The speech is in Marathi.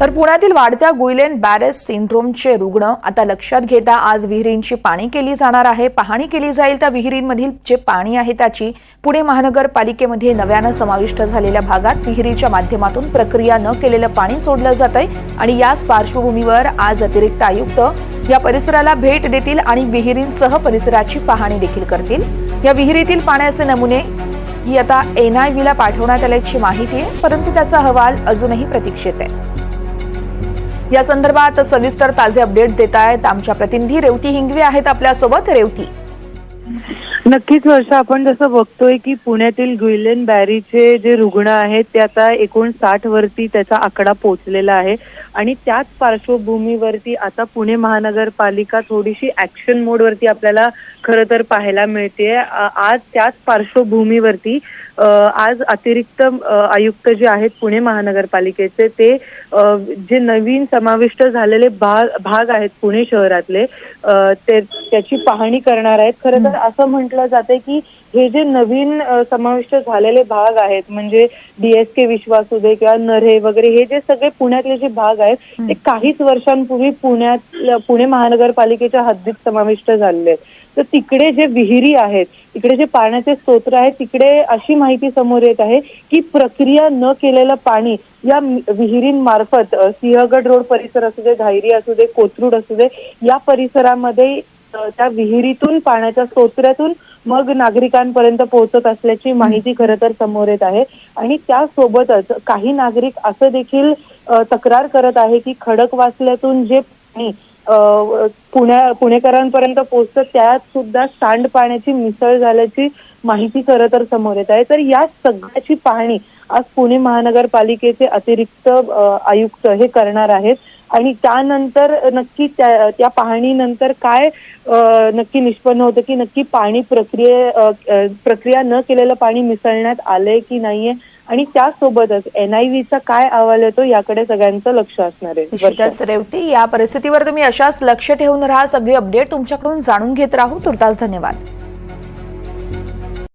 तर पुण्यातील वाढत्या गुइलेन बॅरेस सिंड्रोमचे रुग्ण आता लक्षात घेता आज विहिरींची पाणी केली जाणार आहे. पाहणी केली जाईल त्या विहिरींमधील जे पाणी आहे त्याची पुणे महानगरपालिकेमध्ये नव्यानं समाविष्ट झालेल्या भागात विहिरीच्या माध्यमातून प्रक्रिया न केलेलं पाणी सोडलं जात आहे आणि याच पार्श्वभूमीवर आज अतिरिक्त आयुक्त या परिसराला भेट देतील आणि विहिरींसह परिसराची पाहणी देखील करतील. या विहिरीतील पाण्याचे नमुने ही आता एनआयव्हीला पाठवण्यात आल्याची माहिती आहे परंतु त्याचा अहवाल अजूनही प्रतीक्षेत आहे. या संदर्भात सविस्तर ताजे अपडेट देत आहेत आमच्या प्रतिनिधी रेवती हिंगवे आहेत आपल्यासोबत. रेवती. नक्कीच वर्ष आपण जसं बघतोय की पुण्यातील गुइलेन बॅरीचे जे रुग्ण आहेत ते आता एकूण साठ वरती त्याचा आकडा पोहोचलेला आहे. आणि त्याच पार्श्वभूमीवरती आता पुणे महानगरपालिका थोडीशी ऍक्शन मोडवरती आपल्याला खरं तर पाहायला मिळते. आज त्याच पार्श्वभूमीवरती आज अतिरिक्त आयुक्त जे आहेत पुणे महानगरपालिकेचे ते जे नवीन समाविष्ट झालेले भाग भाग आहेत पुणे शहरातले ते त्याची पाहणी करणार आहेत. खरं तर असं म्हटलं जाते की हे जे नवीन समाविष्ट झालेले भाग आहेत म्हणजे डीएसके विश्वास दे किंवा नऱ्हे वगैरे हे जे सगळे पुण्यातले जे भाग आहेत ते काहीच वर्षांपूर्वी पुण्यात पुणे महानगरपालिकेच्या हद्दीत समाविष्ट झालेले आहेत. तर तिकडे जे विहिरी आहेत तिकडे जे पाण्याचे स्तोत्र आहेत तिकडे अशी माहिती समोर येत आहे की प्रक्रिया न केलेलं पाणी या विहिरींमार्फत सिंहगड रोड परिसर असू दे धायरी असू दे कोथरूड असू दे या परिसरामध्ये त्या विहिरीतून पाण्याच्या स्तोत्रातून मग नागरिकांपर्यंत पोहोचत असल्याची माहिती खरं तर समोर येत आहे. आणि त्यासोबतच काही नागरिक असं देखील तक्रार करत आहे की खडकवासल्यातून जे पाणी पुण्या पुणेकरांपर्यंत पोहोचतं त्यात सुद्धा सांडपाण्याची मिसळ झाल्याची माहिती खरं तर समोर येत आहे. तर या सगळ्याची पाहणी आज पुणे महानगरपालिकेचे अतिरिक्त आयुक्त हे करणार आहेत. आणि त्यानंतर नक्की त्या त्या पाहणीनंतर काय नक्की निष्पन्न होतं की नक्की पाणी प्रक्रिये प्रक्रिया न केलेलं पाणी मिसळण्यात आलंय की नाहीये? आणि त्यासोबतच एनआयव्हीचा काय अहवाल येतो याकडे सगळ्यांचं लक्ष असणार आहे. रेवती या परिस्थितीवर तुम्ही अशाच लक्ष ठेवून राहा. सगळी अपडेट तुमच्याकडून जाणून घेत राहू. तुर्तास धन्यवाद.